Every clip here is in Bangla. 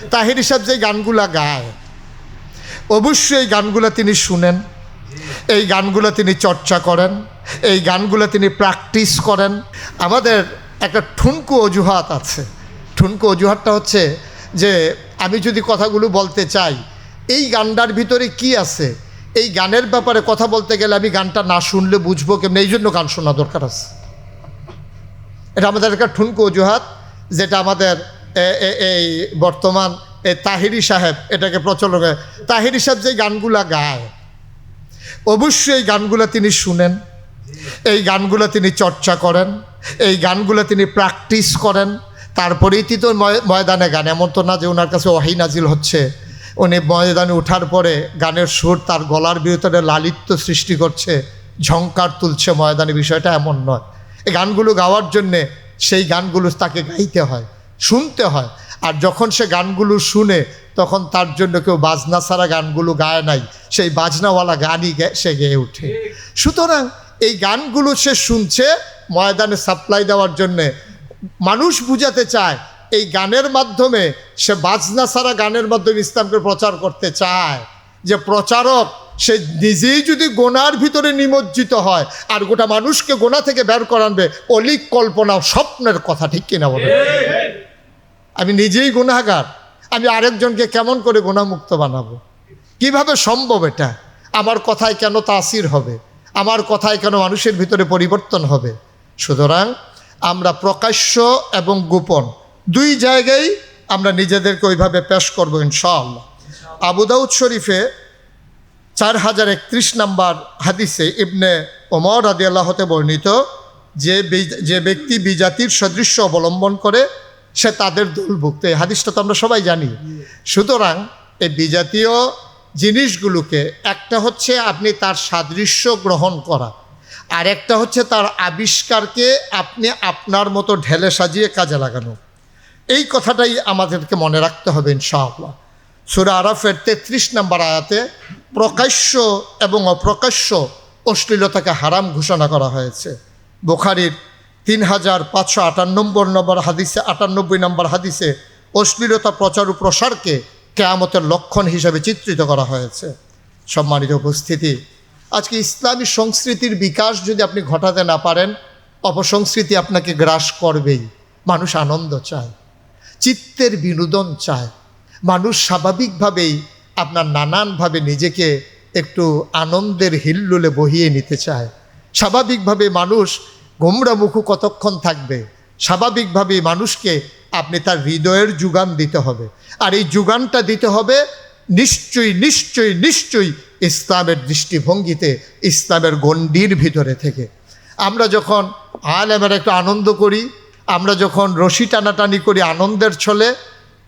তাহির সাহেব যে গানগুলা গায়, অবশ্যই এই গানগুলো তিনি শুনেন, এই গানগুলো তিনি চর্চা করেন, এই গানগুলো তিনি প্র্যাকটিস করেন। আমাদের একটা ঠুনকু অজুহাত আছে। ঠুনকু অজুহাতটা হচ্ছে যে, আমি যদি কথাগুলো বলতে চাই, এই গানটার ভিতরে কি আছে? এই গানের ব্যাপারে কথা বলতে গেলে আমি গানটা না শুনলে বুঝব কেমন? এই জন্য গান শোনা দরকার আছে। এটা আমাদের একটা ঠুনকু অজুহাত, যেটা আমাদের এই বর্তমান এই তাহিরি সাহেব এটাকে প্রচলন করে। তাহিরি সাহেব যে গানগুলা গায়, অবশ্যই এই গানগুলো তিনি শুনেন, এই গানগুলো তিনি চর্চা করেন, এই গানগুলো তিনি প্র্যাকটিস করেন। তারপরেই তিনি তো ময়- ময়দানে গান, এমন তো না যে ওনার কাছে ওয়াহি নাজিল হচ্ছে। উনি ময়দানে ওঠার পরে গানের সুর তার গলার ভিতরে লালিত্য সৃষ্টি করছে, ঝংকার তুলছে ময়দানে। বিষয়টা এমন নয়। এই গানগুলো গাওয়ার জন্যে সেই গানগুলো তাকে গাইতে হয়। শুনতে হয়। আর যখন সে গানগুলো শুনে, তখন তার জন্য কেউ বাজনা ছাড়া গানগুলো গায় নাই। সেই বাজনাওয়ালা গানই সে গেয়ে ওঠে। সুতরাং এই গানগুলো সে শুনছে ময়দানে সাপ্লাই দেওয়ার জন্যে। মানুষ বুঝাতে চায়, এই গানের মাধ্যমে সে বাজনা ছাড়া গানের মাধ্যমে ইসলামকে প্রচার করতে চায়। যে প্রচারক, সে নিজেই যদি গোনার ভিতরে নিমজ্জিত হয়, আর গোটা মানুষকে গোনা থেকে বের করানবে অলিক কল্পনা স্বপ্নের কথা ঠিক কিনা বলে আমি নিজেই গুণাগার আমি আরেকজনকে কেমন করে গুণামুক্ত বানাবো? কীভাবে সম্ভব এটা? আমার কথায় কেন তাসির হবে? আমার কথায় কেন মানুষের ভিতরে পরিবর্তন হবে? সুতরাং আমরা প্রকাশ্য এবং গোপন দুই জায়গায় আমরা নিজেদেরকে ওইভাবে পেশ করব ইনশাআল্লাহ। আবুদাউদ শরীফে চার হাজার একত্রিশ নাম্বার হাদিসে ইবনে ওমর আদি আল্লাহতে বর্ণিত, যে যে ব্যক্তি বিজাতির সদৃশ্য অবলম্বন করে সে তাদের দলভুক্ত। এই হাদিসটা তো আমরা সবাই জানি। সুতরাং এই বিজাতীয় জিনিসগুলোকে একটা হচ্ছে আপনি তার সাদৃশ্য গ্রহণ করা, আর একটা হচ্ছে তার আবিষ্কারকে আপনি আপনার মতো ঢেলে সাজিয়ে কাজে লাগানো। এই কথাটাই আমাদেরকে মনে রাখতে হবে ইনশাআল্লাহ। সুরা আরাফের তেত্রিশ নম্বর আয়াতে প্রকাশ্য এবং অপ্রকাশ্য অশ্লীলতাকে হারাম ঘোষণা করা হয়েছে। বুখারির তিন হাজার পাঁচশো আটানব্বই নম্বর হাদিসে, আটানব্বই নম্বর হাদিসে অশ্লীলতা প্রচার ও প্রসারকে কেয়ামতের লক্ষণ হিসাবে চিত্রিত করা হয়েছে। সম্মানিত উপস্থিতি, আজকে ইসলামী সংস্কৃতির বিকাশ যদি আপনি ঘটাতে না পারেন, অপসংস্কৃতি আপনাকে গ্রাস করবেই। মানুষ আনন্দ চায়, চিত্তের বিনোদন চায়। মানুষ স্বাভাবিকভাবেই আপনার নানানভাবে নিজেকে একটু আনন্দের হিল্লুলে বহিয়ে নিতে চায়। স্বাভাবিকভাবে মানুষ গোমরামুখু কতক্ষণ থাকবে? স্বাভাবিকভাবে মানুষকে আপনি তার হৃদয়ের যোগান দিতে হবে। আর এই যোগানটা দিতে হবে নিশ্চয়ই নিশ্চয়ই নিশ্চয়ই ইসলামের দৃষ্টিভঙ্গিতে, ইসলামের গণ্ডির ভিতরে থেকে। আমরা যখন আলেমের একটু আনন্দ করি, আমরা যখন রশি টানাটানি করি আনন্দের ছলে,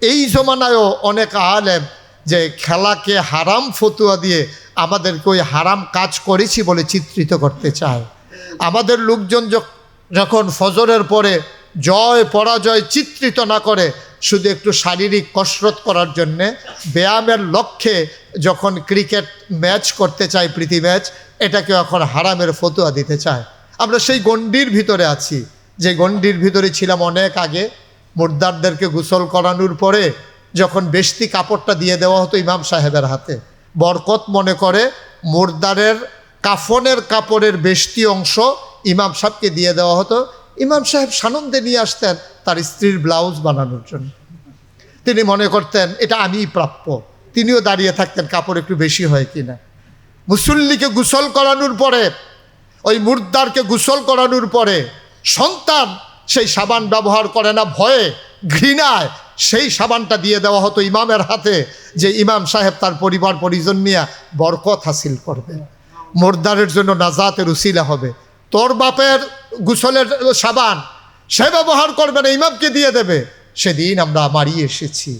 এই জমানায়ও অনেক আলেম যে খেলাকে হারাম ফতুয়া দিয়ে আমাদেরকে ওই হারাম কাজ করেছি বলে চিত্রিত করতে চায়। আমাদের লোকজন যখ- যখন ফজরের পরে জয় পরাজয় চিত্রিত না করে, শুধু একটু শারীরিক কসরত করার জন্যে, ব্যায়ামের লক্ষ্যে যখন ক্রিকেট ম্যাচ করতে চায় প্রীতি ম্যাচ এটাকে এখন হারামের ফতুয়া দিতে চায়। আমরা সেই গণ্ডির ভিতরে আছি। যে গণ্ডির ভিতরে ছিলাম অনেক আগে, মুর্দারদেরকে গোসল করানোর পরে যখন বেশতি কাপড়টা দিয়ে দেওয়া হতো ইমাম সাহেবের হাতে, বরকত মনে করে মুর্দারের কাফনের কাপড়ের বেশতি অংশ ইমাম সাহেবকে দিয়ে দেওয়া হতো। ইমাম সাহেব সানন্দে নিয়ে আসতেন তার স্ত্রীর ব্লাউজ বানানোর জন্য। তিনি মনে করতেন, এটা আমিই প্রাপ্য। তিনিও দাঁড়িয়ে থাকতেন, কাপড় একটু বেশি হয় কিনা? মুসল্লিকে গোসল করানোর পরে, ওই মুর্দারকে গোসল করানোর পরে, সন্তান সেই সাবান ব্যবহার করে না, ভয়ে, ঘৃণায় সেই সাবানটা দিয়ে দেওয়া হতো ইমামের হাতে, যে ইমাম সাহেব তার পরিবার পরিজন নিয়ে বরকত হাসিল করবে মোর্দারের জন্য নাজাতের উসিলা হবে। তোর বাপের গোসলের সাবান সে ব্যবহার করবে না, ইমামকে দিয়ে দেবে। সেদিন আমরা মারিয়ে এসেছি,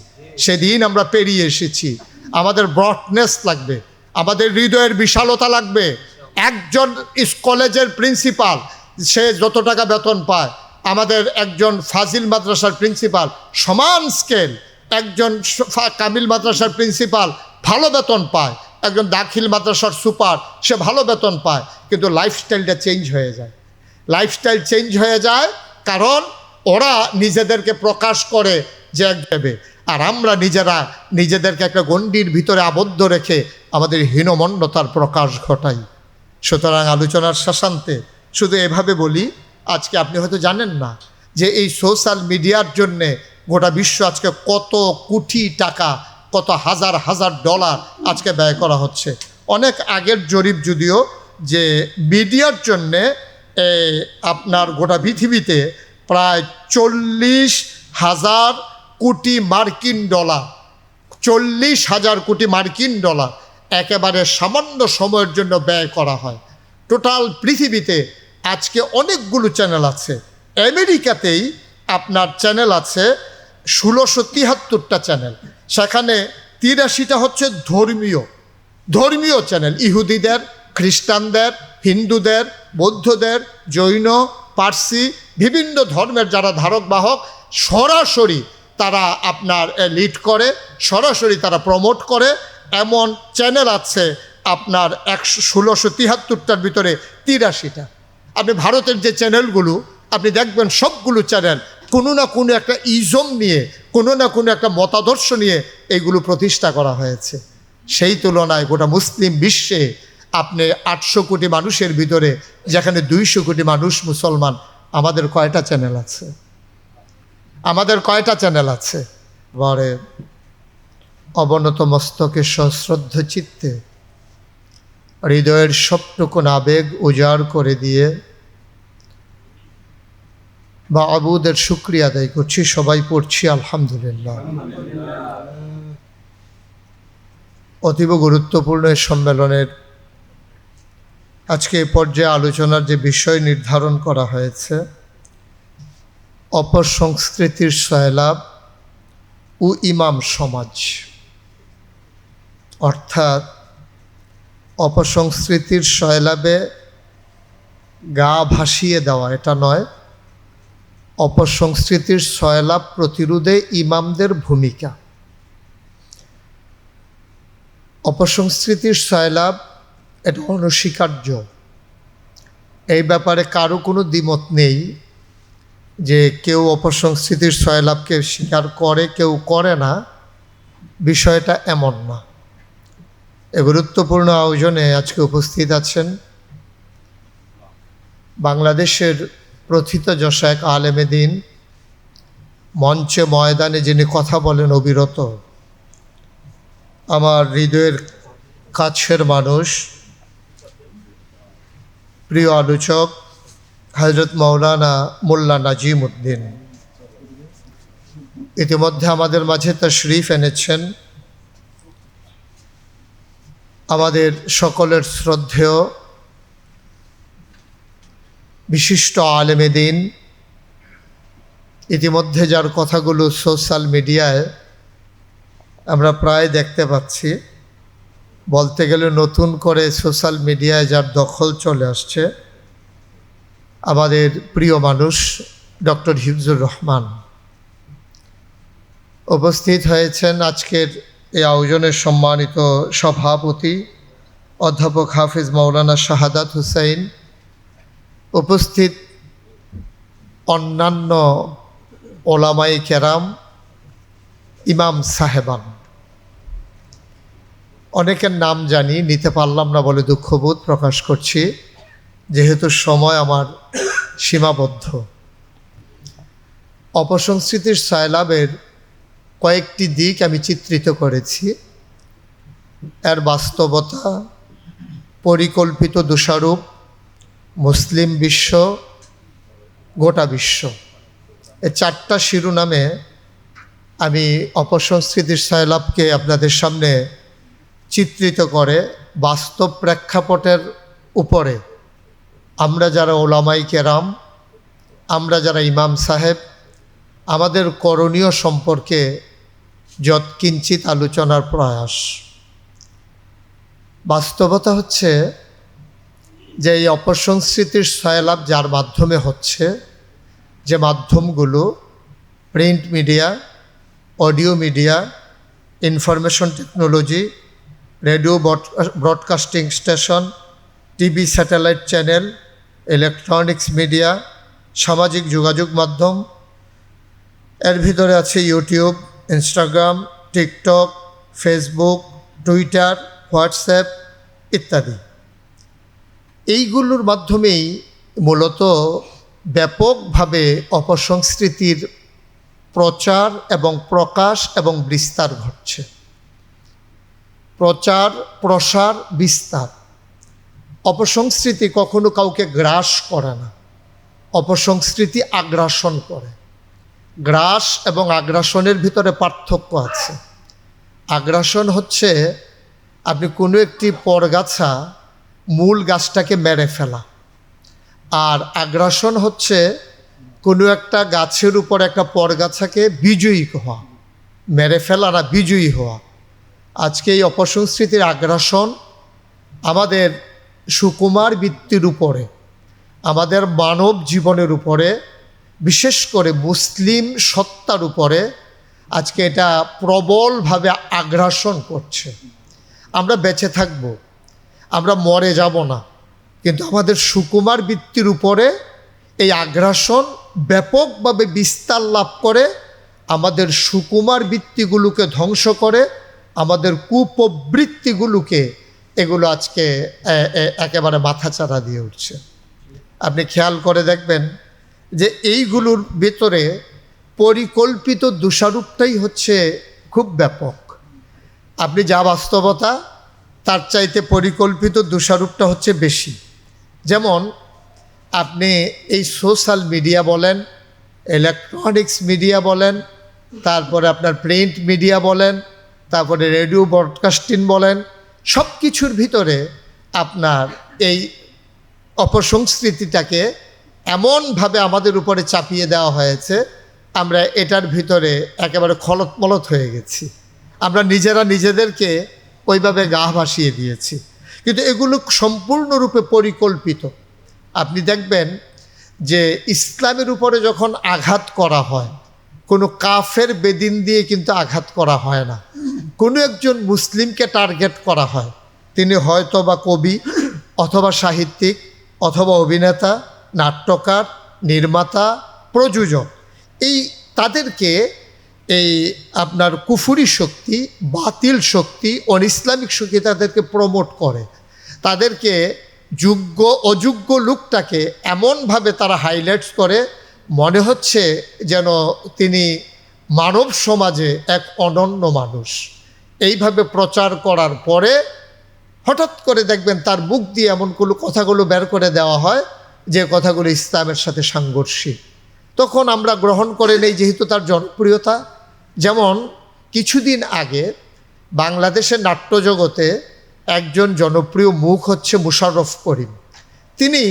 সেদিন আমরা পেরিয়ে এসেছি। আমাদের ব্রডনেস লাগবে, আমাদের হৃদয়ের বিশালতা লাগবে। একজন কলেজের প্রিন্সিপাল, সে যত টাকা বেতন পায়, আমাদের একজন ফাজিল মাদ্রাসার প্রিন্সিপাল, সমান স্কেল। একজন কামিল মাদ্রাসার প্রিন্সিপাল, ভালো বেতন পায়। একজন দাখিল মাদ্রাসার সুপার, সে ভালো বেতন পায়, কিন্তু লাইফস্টাইলটা চেঞ্জ হয়ে যায়। লাইফস্টাইল চেঞ্জ হয়ে যায় কারণ ওরা নিজেদেরকে প্রকাশ করে যে এক দেবে আর আমরা নিজেরা নিজেদেরকে একটা গণ্ডির ভিতরে আবদ্ধ রেখে আমাদের হীনমন্যতার প্রকাশ ঘটাই। সুতরাং আলোচনার শাসান্তে শুধু এভাবে বলি, আজকে আপনি হয়তো জানেন না যে এই সোশ্যাল মিডিয়ার জন্যে গোটা বিশ্ব আজকে কত কোটি টাকা কত হাজার হাজার ডলার আজকে ব্যয় করা হচ্ছে। অনেক আগের জরিপ যদিও যে মিডিয়ার জন্যে আপনার গোটা পৃথিবীতে প্রায় চল্লিশ হাজার কোটি মার্কিন ডলার, চল্লিশ হাজার কোটি মার্কিন ডলার একেবারে সামান্য সময়ের জন্য ব্যয় করা হয়। টোটাল পৃথিবীতে আজকে অনেকগুলো চ্যানেল আছে। আমেরিকাতেই আপনার চ্যানেল আছে ষোলোশো তিয়াত্তরটা চ্যানেল। সেখানে তিরাশিটা হচ্ছে ধর্মীয় ধর্মীয় চ্যানেল ইহুদিদের, খ্রিস্টানদের, হিন্দুদের, বৌদ্ধদের, জৈন, পার্সি, বিভিন্ন ধর্মের যারা ধারক বাহক, সরাসরি তারা আপনার লিড করে, সরাসরি তারা প্রমোট করে। এমন চ্যানেল আছে আপনার একশো, ষোলোশো তিয়াত্তরটার ভিতরে তিরাশিটা। আপনি ভারতের যে চ্যানেলগুলো আপনি দেখবেন সবগুলো চ্যানেল কোনো না কোনো একটা ইজম নিয়ে, কোনো না কোনো একটা মতাদর্শ নিয়ে এগুলো প্রতিষ্ঠা করা হয়েছে। সেই তুলনায় গোটা মুসলিম বিশ্বে আপনি আটশো কোটি মানুষের ভিতরে, যেখানে দুইশো কোটি মানুষ মুসলমান, আমাদের কয়টা চ্যানেল আছে? আমাদের কয়টা চ্যানেল আছে? বরে অবনত মস্তকে সশ্রদ্ধ চিত্তে, হৃদয়ের সবটুকুন আবেগ উজাড় করে দিয়ে বা আবুদের শুক্রিয়া আদায় করছি, সবাই পড়ছি, আলহামদুলিল্লাহ। অতীব গুরুত্বপূর্ণ সম্মেলনের আজকে এ পর্যায়ে আলোচনার যে বিষয় নির্ধারণ করা হয়েছে অপসংস্কৃতির সয়লাভ ও ইমাম সমাজ। অর্থাৎ অপসংস্কৃতির সয়লাভে গা ভাসিয়ে দেওয়া, এটা নয় অপসংস্কৃতির সয়লাভ প্রতিরোধে ইমামদের ভূমিকা। অপসংস্কৃতির সয়লাভ এটা অনস্বীকার্য। এই ব্যাপারে কারও কোনো দ্বিমত নেই যে কেউ অপসংস্কৃতির সয়লাভকে স্বীকার করে, কেউ করে না। বিষয়টা এমন না। এ গুরুত্বপূর্ণ আয়োজনে আজকে উপস্থিত আছেন বাংলাদেশের প্রথিত যশায়ক আলেমে দিন, মঞ্চে ময়দানে যিনি কথা বলেন অবিরত। আমার হৃদয়ের কাছের মানুষ, প্রিয় আলোচক হজরত মৌলানা মোল্লা নাজিম উদ্দিন ইতিমধ্যে আমাদের মাঝে তা শরীফ এনেছেন। আমাদের সকলের শ্রদ্ধেয় বিশিষ্ট আলেমে দিন। ইতিমধ্যে যার কথাগুলো সোশ্যাল মিডিয়ায় আমরা প্রায় দেখতে পাচ্ছি, বলতে গেলে নতুন করে সোশ্যাল মিডিয়ায় যার দখল চলে আসছে, আমাদের প্রিয় মানুষ ডক্টর হিফজুর রহমান। উপস্থিত হয়েছেন আজকের এই আয়োজনের সম্মানিত সভাপতি, অধ্যাপক হাফিজ মৌলানা শাহাদাত হুসাইন উপস্থিত অন্যান্য ওলামাই কেরাম, ইমাম সাহেবান। অনেকের নাম জানি, নিতে পারলাম না বলে দুঃখবোধ প্রকাশ করছি, যেহেতু সময় আমার সীমাবদ্ধ। অপসংস্কৃতির সয়লাভের কয়েকটি দিক আমি চিত্রিত করেছি। এর বাস্তবতা পরিকল্পিত দোষারূপ মুসলিম বিশ্ব, গোটা বিশ্ব। এই চারটা শিরোনামে আমি অপসংস্কৃতির সয়লাভকে আপনাদের সামনে চিত্রিত করে বাস্তব প্রেক্ষাপটের উপরে আমরা যারা ওলামাই কেরাম, আমরা যারা ইমাম সাহেব, আমাদের করণীয় সম্পর্কে যৎকিঞ্চিত আলোচনার প্রয়াস। বাস্তবতা হচ্ছে যে এই অপসংস্কৃতির সয়লাভ যার মাধ্যমে হচ্ছে যে মাধ্যমগুলো print media, audio media, information technology, radio broadcasting station, TV satellite channel, electronics media, সামাজিক যোগাযোগ মাধ্যম, এর ভিতরে আছে YouTube, Instagram, TikTok, Facebook, Twitter, WhatsApp ইত্যাদি। এইগুলোর মাধ্যমেই মূলত ব্যাপকভাবে অপসংস্কৃতির প্রচার এবং প্রকাশ এবং বিস্তার ঘটছে। প্রচার, প্রসার, বিস্তার। অপসংস্কৃতি কখনো কাউকে গ্রাস করে না। অপসংস্কৃতি আগ্রাসন করে। গ্রাস এবং আগ্রাসনের ভিতরে পার্থক্য আছে। আগ্রাসন হচ্ছে আপনি কোনো একটি পরগাছা মূল গাছটাকে মেরে ফেলা। আর আগ্রাসন হচ্ছে কোনো একটা গাছের উপর একটা পরগাছাকে বিজয়ী হওয়া, মেরে ফেলা না, বিজয়ী হওয়া। আজকে এই অপসংস্কৃতির আগ্রাসন আমাদের সুকুমার বৃত্তির উপরে, আমাদের মানব জীবনের উপরে, বিশেষ করে মুসলিম সত্তার উপরে আজকে এটা প্রবলভাবে আগ্রাসন করছে। আমরা বেঁচে থাকব। আমরা মরে যাব না। কিন্তু আমাদের সুকুমার বৃত্তির উপরে এই আগ্রাসন ব্যাপকভাবে বিস্তার লাভ করে, আমাদের সুকুমার বৃত্তিগুলোকে ধ্বংস করে, আমাদের কুপ্রবৃত্তিগুলোকে এগুলো আজকে একেবারে মাথাচাড়া দিয়ে উঠছে। আপনি খেয়াল করে দেখবেন যে এইগুলোর ভেতরে পরিকল্পিত দোষারূপটাই হচ্ছে খুব ব্যাপক। আপনি যা বাস্তবতা তার চাইতে পরিকল্পিত দোষারূপটা হচ্ছে বেশি। যেমন, আপনি এই সোশ্যাল মিডিয়া বলেন ইলেকট্রনিক্স মিডিয়া বলেন, তারপরে আপনার প্রিন্ট মিডিয়া বলেন, তারপরে রেডিও ব্রডকাস্টিং বলেন সব কিছুর ভিতরে আপনার এই অপসংস্কৃতিটাকে এমনভাবে আমাদের উপরে চাপিয়ে দেওয়া হয়েছে, আমরা এটার ভিতরে একেবারে খলত মলত হয়ে গেছি। আমরা নিজেরা নিজেদেরকে ওইভাবে গা ভাসিয়ে দিয়েছি। কিন্তু এগুলো সম্পূর্ণরূপে পরিকল্পিত। আপনি দেখবেন যে ইসলামের উপরে যখন আঘাত করা হয়, কোনো কাফের বেদিন দিয়ে কিন্তু আঘাত করা হয় না। কোনো একজন মুসলিমকে টার্গেট করা হয়। তিনি হয়তো বা কবি, অথবা সাহিত্যিক, অথবা অভিনেতা, নাট্যকার, নির্মাতা, প্রযোজক। এই তাদেরকে এই আপনার কুফুরি শক্তি, বাতিল শক্তি অন ইসলামিক শক্তি তাদেরকে প্রমোট করে। তাদেরকে যোগ্য, অযোগ্য লোকটাকে এমনভাবে তারা হাইলাইটস করে, মনে হচ্ছে যেন তিনি মানব সমাজে এক অনন্য মানুষ। এইভাবে প্রচার করার পরে হঠাৎ করে দেখবেন তার মুখ দিয়ে এমন কোনো কথাগুলো বের করে দেওয়া হয়, যে কথাগুলো ইসলামের সাথে সাংঘর্ষিক। তখন আমরা গ্রহণ করে নেই যেহেতু তার জনপ্রিয়তা। যেমন, কিছুদিন আগে বাংলাদেশের নাট্যজগতে একজন জনপ্রিয় মুখ হচ্ছে মুশাররফ করিম। তিনি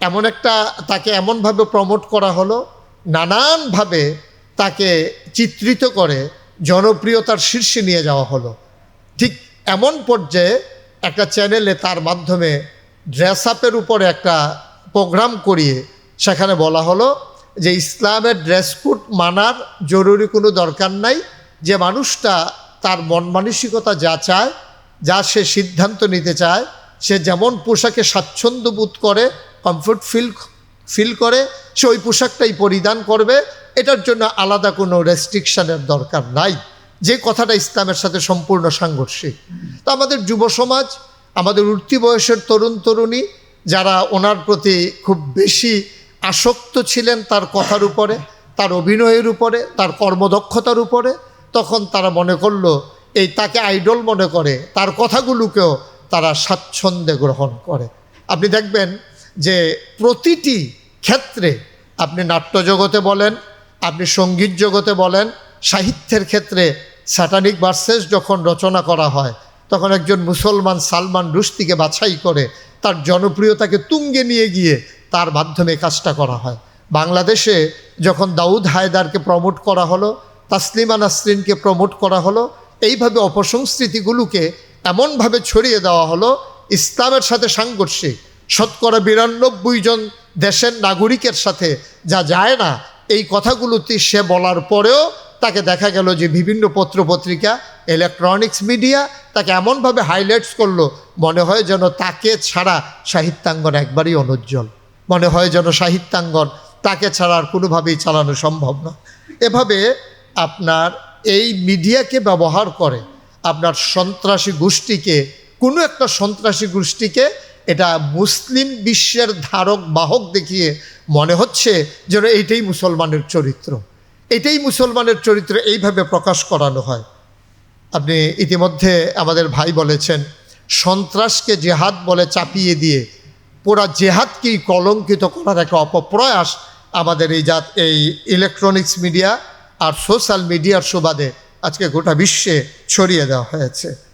এমন একটা, তাকে এমনভাবে প্রমোট করা হলো, নানানভাবে তাকে চিত্রিত করে জনপ্রিয়তার শীর্ষে নিয়ে যাওয়া হলো। ঠিক এমন পর্যায়ে একটা চ্যানেলে তার মাধ্যমে ড্রেস আপের উপরে একটা প্রোগ্রাম করিয়ে সেখানে বলা হলো যে ইসলামের ড্রেস কোড মানার জরুরি কোনো দরকার নাই, যে মানুষটা তার মন মানসিকতা যা চায়, যা সে সিদ্ধান্ত নিতে চায়, সে যেমন পোশাকে স্বাচ্ছন্দ্য বোধ করে কমফোর্ট ফিল ফিল করে, সে ওই পোশাকটাই পরিধান করবে, এটার জন্য আলাদা কোনো রেস্ট্রিকশানের দরকার নাই। যে কথাটা ইসলামের সাথে সম্পূর্ণ সাংঘর্ষিক। তো আমাদের যুব সমাজ, আমাদের উঠতি বয়সের তরুণ তরুণী যারা ওনার প্রতি খুব বেশি আসক্ত ছিলেন তার কথার উপরে, তার অভিনয়ের উপরে, তার কর্মদক্ষতার উপরে। তখন তারা মনে করল, এই তাকে আইডল মনে করে, তার কথাগুলোকেও তারা স্বাচ্ছন্দ্যে গ্রহণ করে। আপনি দেখবেন যে প্রতিটি ক্ষেত্রে আপনি নাট্যজগতে বলেন, আপনি সংগীত জগতে বলেন, সাহিত্যের ক্ষেত্রে স্যাটানিক ভার্সেস যখন রচনা করা হয়, তখন একজন মুসলমান সালমান রুশদিকে বাছাই করে তার জনপ্রিয়তাকে তুঙ্গে নিয়ে গিয়ে তার মাধ্যমে কাজটা করা হয়। বাংলাদেশে যখন দাউদ হায়দারকে প্রমোট করা হলো, তাসলিমা নাসরিনকে প্রমোট করা হলো, এইভাবে অপসংস্কৃতিগুলোকে এমনভাবে ছড়িয়ে দেওয়া হলো, ইসলামের সাথে সাংঘর্ষিক। শতকরা বিরানব্বই জন দেশের নাগরিকের সাথে যা যায় না, এই কথাগুলোতে সে বলার পরেও তাকে দেখা গেল যে বিভিন্ন পত্রপত্রিকা ইলেকট্রনিক্স মিডিয়া তাকে এমনভাবে হাইলাইটস করল, মনে হয় যেন তাকে ছাড়া সাহিত্যাঙ্গন একবারই অনুজ্জ্বল। মনে হয় যেন সাহিত্যাঙ্গন তাকে ছাড়া আর কোনোভাবেই চালানো সম্ভব না। এভাবে আপনার এই মিডিয়াকে ব্যবহার করে আপনার সন্ত্রাসী গোষ্ঠীকে, কোনো একটা সন্ত্রাসী গোষ্ঠীকে এটা মুসলিম বিশ্বের ধারক বাহক দেখিয়ে মনে হচ্ছে যেন এইটাই মুসলমানের চরিত্র। এটাই মুসলমানের চরিত্র এইভাবে প্রকাশ করানো হয়। আপনি ইতিমধ্যে আমাদের ভাই বলেছেন, সন্ত্রাসকে জেহাদ বলে চাপিয়ে দিয়ে পুরা জেহাদকেই কলঙ্কিত করার একটা অপপ্রয়াস আমাদের এই জাত এই ইলেকট্রনিক্স মিডিয়া আর সোশ্যাল মিডিয়ার সুবাদে আজকে গোটা বিশ্বে ছড়িয়ে দেওয়া হয়েছে।